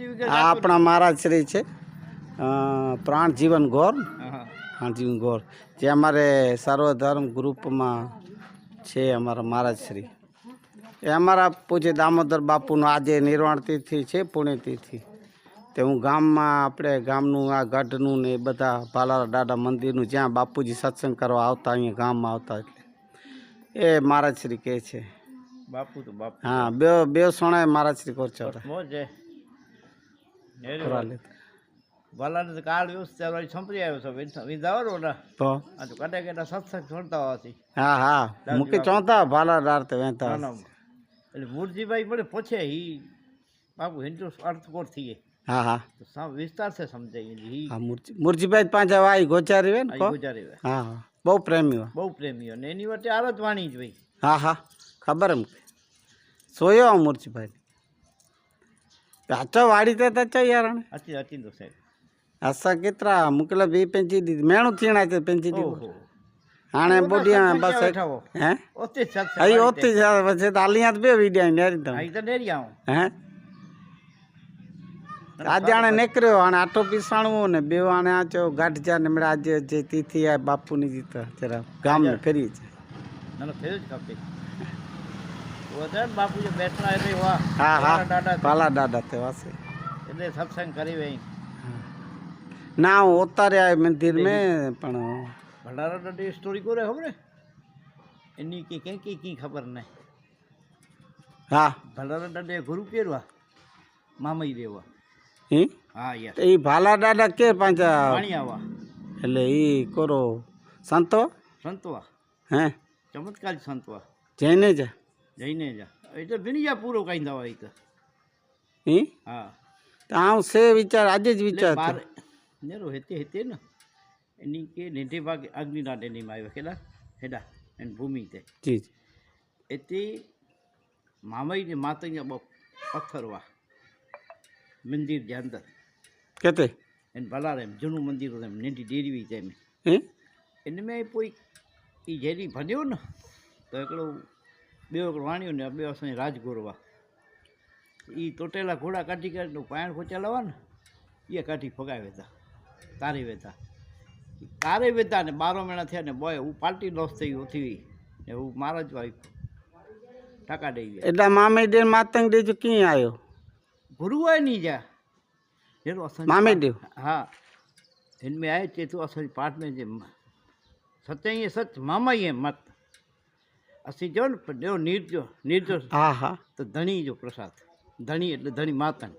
આ આપણા મહારાજ શ્રી છે. પ્રાણ જીવન ગોર. પ્રાણ જીવન ગોર. જે અમારે સર્વધર્મ ગ્રુપમાં છે અમારા મહારાજ શ્રી. એ અમારા પૂજ્ય દામોદર બાપુનું આજે નિર્વાણ તિથિ છે પુણ્યતિથિ તે હું ગામમાં આપણે ગામનું આ ગઢનું ને એ બધા ભાલારા દાદા મંદિરનું જ્યાં બાપુજી સત્સંગ કરવા આવતા અહીંયા ગામમાં આવતા એટલે. એ મહારાજ શ્રી કહે છે. બાપુ તો બાપુ. હા બે બે સોણાએ મહારાજ શ્રી કોરચવડા મોજે. ભલાને તો કાળ વ્યવસ્થા વાળી સંપરી આવ્યો છો વિંધાવાનો ને? તો? આ તો કટે કટા સત્સંગ છોડતા હોવાથી હા હા. મુકે ચોંતા ભાલા ડારતે વેંતા. એટલે મૂળજીભાઈ મને પૂછે ઈ બાપુ હિન્દુ અર્થકોટ થઈએ. હા હા. તો વિસ્તાર છે સમજાય હા મુરજી મુરજીભાઈ પાંચ ગોચારી વે ને ગોચારી હોય. હા હા. બહુ પ્રેમી હોય. બહુ પ્રેમીઓ ને એની વચ્ચે આરત વાણી જ ભાઈ હા હા. ખબર એમ. સોયો મુરજીભાઈ બસ ક્યાં બેઠા હો? હે ઓતે જ સત્સંગ અહીં વાળી ઓતી જ આવે પછી તો આલિયા તો બે વિડિયા નેરી તે. તમે. અહીં તો નેરી આવું. હે? આજે આણે નીકળ્યો આણે આટો પીસાણવું ને બે આણે આ ચો ગાંઠ જા ને આજે જે તિથિ આ બાપુની જીતા જરા ગામ ફેરી છે. બાપુ જે બેઠા એટલે વાહ હા. હા દાદા પાલા દાદા તે વાસે. એટલે સત્સંગ કરી વઈ ના હું ઉતારે આ મંદિર મેં પણ ભંડારા દાદી સ્ટોરી કોરે ખબર હે? એની કે કે કે કી ખબર નહીં હા. ભંડારા દાદા ગુરુ કેરવા મામઈ દેવા. હી? હા યાર. એ ભાલા દાદા કે પાંચા પાણી આવા. એટલે એ કરો. સંતો? સંતવા. હે? ચમત્કારી સંતવા. જઈને જ. જઈને જા. એટલે ભીની જા પૂરો કઈ દવા એ તો. હી? હા. તો આમ સે વિચાર આજે જ વિચાર બાર નેરો હેતે હેતે ને. એની કે નેઢે ભાગે અગ્નિનાથ એની માં આવ્યો કેલા હેડા એની ભૂમિ તે. જી જી. મામાઈ ને માતૈયા બહુ પથ્થરવા મંદિર જે અંદર. કેતે? એને ભલા રેમ જૂનું મંદિર એમ નેટી ડેરવી તેમ એને. મેં કોઈ એ જેરી ભણ્યો ને તો એકડો બે વખત વાણ્યું ને બે વખત રાજ ગોરવા. એ તોટેલા ઘોડા કાઢી કાઢીને પાયણ ખોચા લાવવા ને એ કાઢી ફગાવે હતા તારી વેતા. તારે વેતા ને બારો મહિના થયા ને બોય હું પાર્ટી લોસ થઈ ગયો હતી. ને હું મારા જ વાઈફ. ટાકા દઈ ગયા. એટલે મામે દેવ માતંગ દેજો ક્યાં આવ્યો ગુરુવાય નહીં જા એનો મામે દેવ? હા. એને મેં આવ્યો તે તું અસર પાઠ મેં જે સત્ય સચ મામા એ મત અસી જો ને જો નિર્જો નિર્જો હા હા તો ધણી જો પ્રસાદ. ધણી એટલે ધણી માતણ.